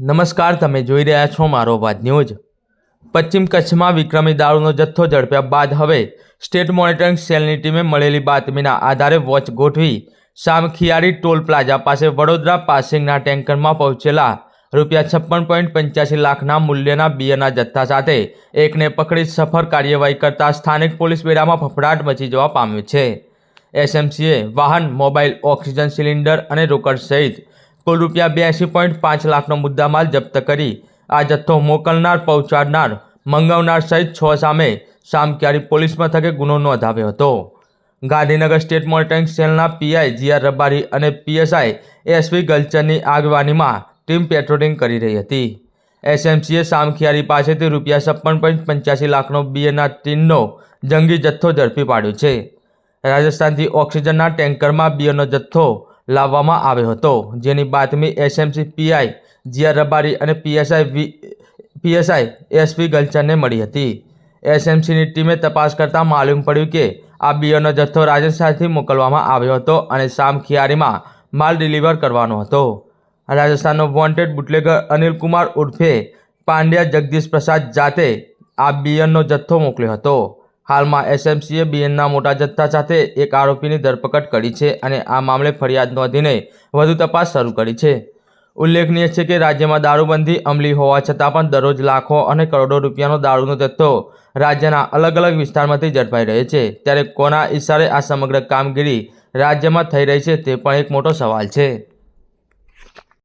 નમસ્કાર, તમે જોઈ રહ્યા છો મારો વાત ન્યૂઝ. પશ્ચિમ કચ્છમાં વિક્રમી દારૂનો જથ્થો ઝડપ્યા બાદ હવે સ્ટેટ મોનિટરિંગ સેલની ટીમે મળેલી બાતમીના આધારે વોચ ગોઠવી સામખિયારી ટોલ પ્લાઝા પાસે વડોદરા પાસિંગના ટેન્કરમાં પહોંચેલા રૂપિયા છપ્પન પોઈન્ટ પંચ્યાસી લાખના મૂલ્યના બિયરના જથ્થા સાથે એકને પકડી સફળ કાર્યવાહી કરતા સ્થાનિક પોલીસ બેડામાં ફફડાટ મચી જવા પામ્યો છે. એસએમસીએ વાહન, મોબાઈલ, ઓક્સિજન સિલિન્ડર અને રોકડ સહિત કુલ રૂપિયા બ્યાસી પોઈન્ટ પાંચ લાખનો મુદ્દામાલ જપ્ત કરી. આ જથ્થો મોકલનાર, પહોંચાડનાર, મંગાવનાર સહિત છ સામે સામક્યારી પોલીસ મથકે ગુનો નોંધાવ્યો હતો. ગાંધીનગર સ્ટેટ મોનિટરિંગ સેલના પીઆઈ જીઆર રબારી અને પીએસઆઈ એસવી ગલચરની આગેવાનીમાં ટીમ પેટ્રોલિંગ કરી રહી હતી. એસએમસીએ સામખિયારી પાસેથી રૂપિયા છપ્પન પોઈન્ટ પંચ્યાસી લાખનો બિયરના ટીનનો જંગી જથ્થો ઝડપી પાડ્યો છે. રાજસ્થાનથી ઓક્સિજનના ટેન્કરમાં બિયરનો જથ્થો લાવવામાં આવ્યો હતો. જેની બાતમી એસએમસી પીઆઈ જીઆર રબારી અને પીએસઆઈ વી પીએસઆઈ એસવી ગલચરને મળી હતી. એસએમસીની ટીમે તપાસ કરતાં માલુમ પડ્યું કે આ બિયરનો જથ્થો રાજસ્થાનથી મોકલવામાં આવ્યો હતો અને શામ ખિયારીમાં માલ ડિલિવર કરવાનો હતો. રાજસ્થાનનો વોન્ટેડ બુટલેગર અનિલ કુમાર ઉર્ફે પાંડ્યા જગદીશ પ્રસાદ જાતે આ બિયરનો જથ્થો મોકલ્યો હતો. હાલમાં એસએમસીએ બીએનના મોટા જથ્થા સાથે એક આરોપીની ધરપકડ કરી છે અને આ મામલે ફરિયાદ નોંધીને વધુ તપાસ શરૂ કરી છે. ઉલ્લેખનીય છે કે રાજ્યમાં દારૂબંધી અમલી હોવા છતાં પણ દરરોજ લાખો અને કરોડો રૂપિયાનો દારૂનો જથ્થો રાજ્યના અલગ અલગ વિસ્તારમાંથી ઝડપાઈ રહે છે. ત્યારે કોના ઇશારે આ સમગ્ર કામગીરી રાજ્યમાં થઈ રહી છે તે પણ એક મોટો સવાલ છે.